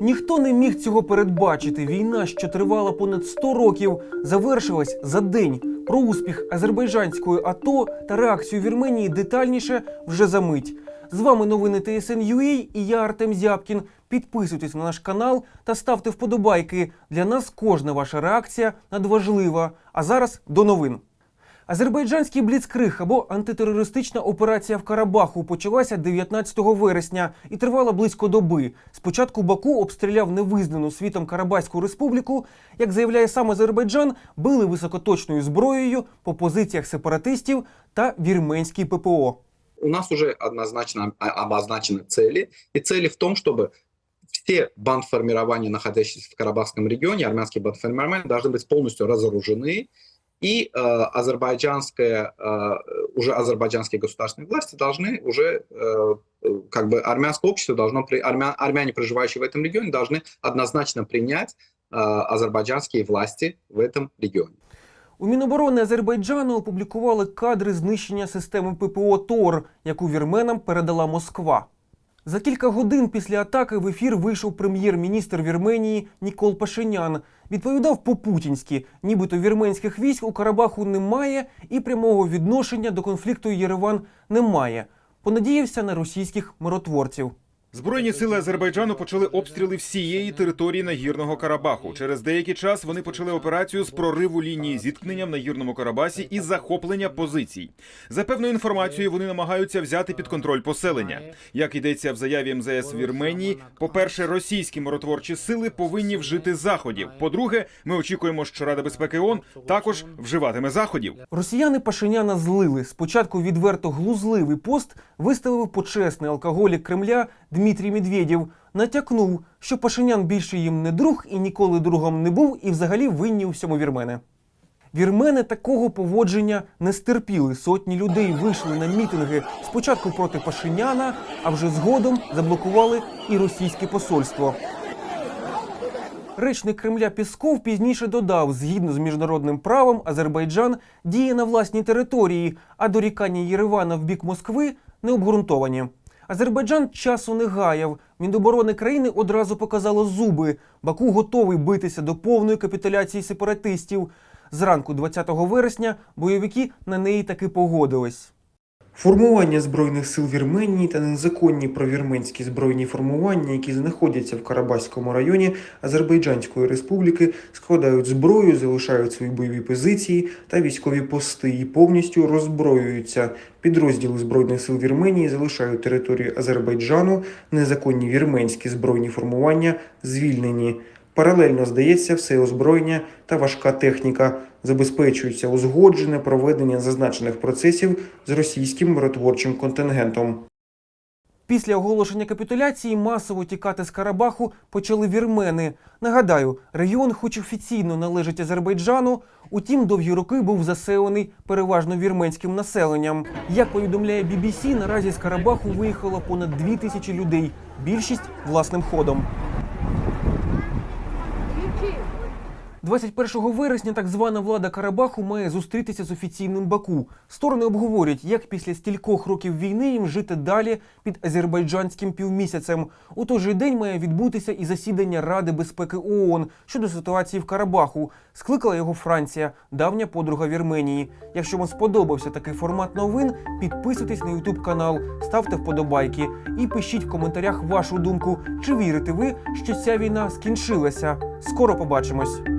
Ніхто не міг цього передбачити. Війна, що тривала понад 100 років, завершилась за день. Про успіх азербайджанської АТО та реакцію Вірменії детальніше вже за мить. З вами новини ТСН.UA і я Артем Зябкін. Підписуйтесь на наш канал та ставте вподобайки. Для нас кожна ваша реакція надважлива. А зараз до новин. Азербайджанський бліцкриг або антитерористична операція в Карабаху почалася 19 вересня і тривала близько доби. Спочатку Баку обстріляв невизнану світом Карабаську республіку. Як заявляє сам Азербайджан, били високоточною зброєю по позиціях сепаратистів та вірменській ППО. у нас уже однозначно о- обозначены цели. И цели в том, чтобы все бандформирования, находящиеся в Карабахском регионе, армянские бандформирования, должны быть полностью разоружены. И э, азербайджанская, э, уже азербайджанские государственные власти должны уже, э, э, как бы армянское общество должно, при, армя- армяне, проживающие в этом регионе, должны однозначно принять э, азербайджанские власти в этом регионе. У Міноборони Азербайджану опублікували кадри знищення системи ППО ТОР, яку вірменам передала Москва. За кілька годин після атаки в ефір вийшов прем'єр-міністр Вірменії Нікол Пашинян. Відповідав по-путінськи, нібито вірменських військ у Карабаху немає і прямого відношення до конфлікту Єреван немає. Понадіявся на російських миротворців. Збройні сили Азербайджану почали обстріли всієї території нагірного Карабаху. Через деякий час вони почали операцію з прориву лінії зіткнення в нагірному Карабасі і захоплення позицій. За певною інформацією, вони намагаються взяти під контроль поселення. Як йдеться в заяві МЗС Вірменії, по-перше, російські миротворчі сили повинні вжити заходів. По-друге, ми очікуємо, що Рада безпеки ООН також вживатиме заходів. Росіяни Пашиняна злили. Спочатку відверто глузливий пост виставив почесний алкоголік Кремля Дмитрій Медведєв. Натякнув, що Пашинян більше їм не друг і ніколи другом не був, і взагалі винні у всьому вірмени. Вірмени такого поводження не стерпіли. Сотні людей вийшли на мітинги спочатку проти Пашиняна, а вже згодом заблокували і російське посольство. Речник Кремля Пісков пізніше додав, згідно з міжнародним правом, Азербайджан діє на власній території, а дорікання Єревана в бік Москви не обґрунтовані. Азербайджан часу не гаяв. Міноборони країни одразу показало зуби. Баку готовий битися до повної капітуляції сепаратистів. Зранку 20 вересня бойовики на неї таки погодились. Формування збройних сил Вірменії та незаконні провірменські збройні формування, які знаходяться в Карабаському районі Азербайджанської республіки, складають зброю, залишають свої бойові позиції та військові пости і повністю роззброюються. Підрозділи збройних сил Вірменії залишають територію Азербайджану. Незаконні вірменські збройні формування звільнені. Паралельно здається, все озброєння та важка техніка забезпечується узгоджене проведення зазначених процесів з російським миротворчим контингентом. Після оголошення капітуляції масово тікати з Карабаху почали вірмени. Нагадаю, регіон, хоч офіційно належить Азербайджану, утім довгі роки був заселений переважно вірменським населенням. Як повідомляє BBC, наразі з Карабаху виїхало понад дві тисячі людей, більшість власним ходом. 21 вересня так звана влада Карабаху має зустрітися з офіційним Баку. Сторони обговорять, як після стількох років війни їм жити далі під азербайджанським півмісяцем. У той же день має відбутися і засідання Ради безпеки ООН щодо ситуації в Карабаху. Скликала його Франція, давня подруга Вірменії. Якщо вам сподобався такий формат новин, підписуйтесь на Ютуб канал, ставте вподобайки і пишіть в коментарях вашу думку, чи вірите ви, що ця війна скінчилася. Скоро побачимось.